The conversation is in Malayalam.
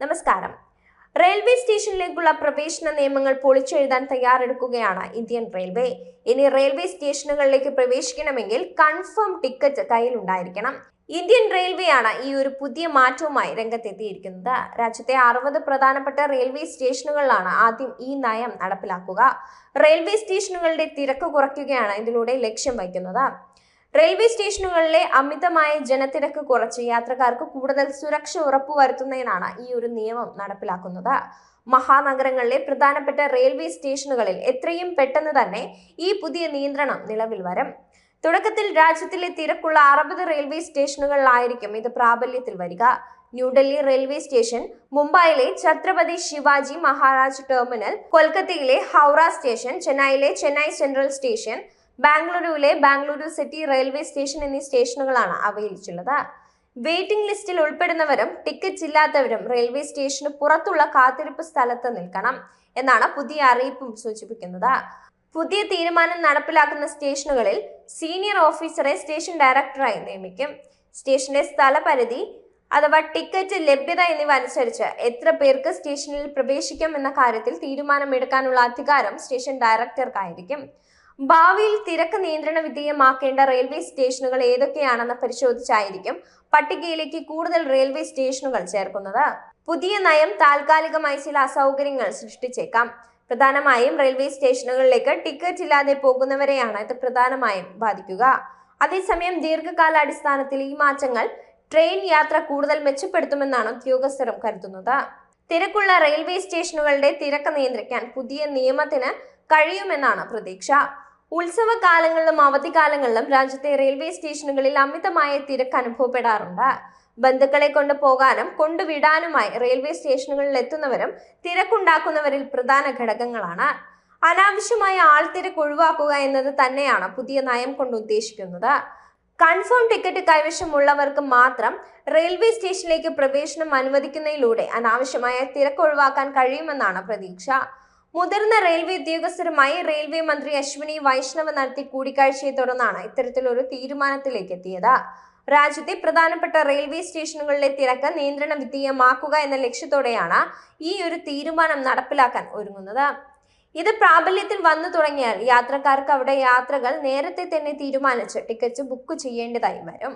നമസ്കാരം. റെയിൽവേ സ്റ്റേഷനിലേക്കുള്ള പ്രവേശന നിയമങ്ങൾ പൊളിച്ചെഴുതാൻ തയ്യാറെടുക്കുകയാണ് ഇന്ത്യൻ റെയിൽവേ. ഇനി റെയിൽവേ സ്റ്റേഷനുകളിലേക്ക് പ്രവേശിക്കണമെങ്കിൽ കൺഫേം ടിക്കറ്റ് കയ്യിലുണ്ടായിരിക്കണം. ഇന്ത്യൻ റെയിൽവേയാണ് ഈ ഒരു പുതിയ മാറ്റവുമായി രംഗത്തെത്തിയിരിക്കുന്നത്. രാജ്യത്തെ അറുപത് പ്രധാനപ്പെട്ട റെയിൽവേ സ്റ്റേഷനുകളിലാണ് ആദ്യം ഈ നയം നടപ്പിലാക്കുക. റെയിൽവേ സ്റ്റേഷനുകളുടെ തിരക്ക് കുറയ്ക്കുകയാണ് ഇതിലൂടെ ലക്ഷ്യം വയ്ക്കുന്നത്. റെയിൽവേ സ്റ്റേഷനുകളിലെ അമിതമായ ജനത്തിരക്ക് കുറച്ച് യാത്രക്കാർക്ക് കൂടുതൽ സുരക്ഷ ഉറപ്പുവരുത്തുന്നതിനാണ് ഈ ഒരു നിയമം നടപ്പിലാക്കുന്നത്. മഹാനഗരങ്ങളിലെ പ്രധാനപ്പെട്ട റെയിൽവേ സ്റ്റേഷനുകളിൽ എത്രയും പെട്ടെന്ന് തന്നെ ഈ പുതിയ നിയന്ത്രണം നിലവിൽ വരും. തുടക്കത്തിൽ രാജ്യത്തിലെ തിരക്കുള്ള അറുപത് റെയിൽവേ സ്റ്റേഷനുകളിലായിരിക്കും ഇത് പ്രാബല്യത്തിൽ വരിക. ന്യൂഡൽഹി റെയിൽവേ സ്റ്റേഷൻ മുംബൈയിലെ ഛത്രപതി ശിവാജി മഹാരാജ് ടെർമിനൽ കൊൽക്കത്തയിലെ ഹൗറ സ്റ്റേഷൻ ചെന്നൈയിലെ ചെന്നൈ സെൻട്രൽ സ്റ്റേഷൻ ബാംഗ്ലൂരുവിലെ ബാംഗ്ലൂരു സിറ്റി റെയിൽവേ സ്റ്റേഷൻ എന്നീ സ്റ്റേഷനുകളാണ് അവയിലുള്ളത് വെയിറ്റിംഗ് ലിസ്റ്റിൽ ഉൾപ്പെടുന്നവരും ടിക്കറ്റ് ഇല്ലാത്തവരും റെയിൽവേ സ്റ്റേഷന് പുറത്തുള്ള കാത്തിരിപ്പ് സ്ഥലത്ത് നിൽക്കണം എന്നാണ് പുതിയ അറിയിപ്പും സൂചിപ്പിക്കുന്നത്. പുതിയ തീരുമാനം നടപ്പിലാക്കുന്ന സ്റ്റേഷനുകളിൽ സീനിയർ ഓഫീസറെ സ്റ്റേഷൻ ഡയറക്ടറായി നിയമിക്കും. സ്റ്റേഷന്റെ സ്ഥലപരിധി അഥവാ ടിക്കറ്റ് ലഭ്യത എന്നിവ അനുസരിച്ച് എത്ര പേർക്ക് സ്റ്റേഷനിൽ പ്രവേശിക്കാം എന്ന കാര്യത്തിൽ തീരുമാനമെടുക്കാനുള്ള അധികാരം സ്റ്റേഷൻ ഡയറക്ടർക്കായിരിക്കും. ഭാവിയിൽ തിരക്ക് നിയന്ത്രണ വിധേയമാക്കേണ്ട റെയിൽവേ സ്റ്റേഷനുകൾ ഏതൊക്കെയാണെന്ന് പരിശോധിച്ചായിരിക്കും പട്ടികയിലേക്ക് കൂടുതൽ റെയിൽവേ സ്റ്റേഷനുകൾ ചേർക്കുന്നത്. പുതിയ നയം താൽക്കാലികമായി ചില അസൗകര്യങ്ങൾ സൃഷ്ടിച്ചേക്കാം. പ്രധാനമായും റെയിൽവേ സ്റ്റേഷനുകളിലേക്ക് ടിക്കറ്റ് ഇല്ലാതെ പോകുന്നവരെയാണ് ഇത് പ്രധാനമായും ബാധിക്കുക. അതേസമയം ദീർഘകാലാടിസ്ഥാനത്തിൽ ഈ മാറ്റങ്ങൾ ട്രെയിൻ യാത്ര കൂടുതൽ മെച്ചപ്പെടുത്തുമെന്നാണ് ഉദ്യോഗസ്ഥരും കരുതുന്നത്. തിരക്കുള്ള റെയിൽവേ സ്റ്റേഷനുകളുടെ തിരക്ക് നിയന്ത്രിക്കാൻ പുതിയ നിയമത്തിന് കഴിയുമെന്നാണ് പ്രതീക്ഷ. ഉത്സവ കാലങ്ങളിലും അവധിക്കാലങ്ങളിലും രാജ്യത്തെ റെയിൽവേ സ്റ്റേഷനുകളിൽ അമിതമായ തിരക്ക് അനുഭവപ്പെടാറുണ്ട്. ബന്ധുക്കളെ കൊണ്ട് പോകാനും കൊണ്ടുവിടാനുമായി റെയിൽവേ സ്റ്റേഷനുകളിൽ എത്തുന്നവരും തിരക്കുണ്ടാക്കുന്നവരിൽ പ്രധാന ഘടകങ്ങളാണ്. അനാവശ്യമായ ആൾത്തിരക്ക് ഒഴിവാക്കുക എന്നത് തന്നെയാണ് പുതിയ നയം കൊണ്ട് ഉദ്ദേശിക്കുന്നത്. കൺഫേം ടിക്കറ്റ് കൈവശമുള്ളവർക്ക് മാത്രം റെയിൽവേ സ്റ്റേഷനിലേക്ക് പ്രവേശനം അനുവദിക്കുന്നതിലൂടെ അനാവശ്യമായ തിരക്ക് ഒഴിവാക്കാൻ കഴിയുമെന്നാണ് പ്രതീക്ഷ. മുതിർന്ന റെയിൽവേ ഉദ്യോഗസ്ഥരുമായി റെയിൽവേ മന്ത്രി അശ്വിനി വൈഷ്ണവ് നടത്തിയ കൂടിക്കാഴ്ചയെ തുടർന്നാണ് ഇത്തരത്തിലൊരു തീരുമാനത്തിലേക്ക് എത്തിയത്. രാജ്യത്തെ പ്രധാനപ്പെട്ട റെയിൽവേ സ്റ്റേഷനുകളിലെ തിരക്ക് നിയന്ത്രണ വിധേയമാക്കുക എന്ന ലക്ഷ്യത്തോടെയാണ് ഈ ഒരു തീരുമാനം നടപ്പിലാക്കാൻ ഒരുങ്ങുന്നത്. ഇത് പ്രാബല്യത്തിൽ വന്നു തുടങ്ങിയാൽ യാത്രക്കാർക്ക് അവിടെ യാത്രകൾ നേരത്തെ തന്നെ തീരുമാനിച്ച് ടിക്കറ്റ് ബുക്ക് ചെയ്യേണ്ടതായി വരും.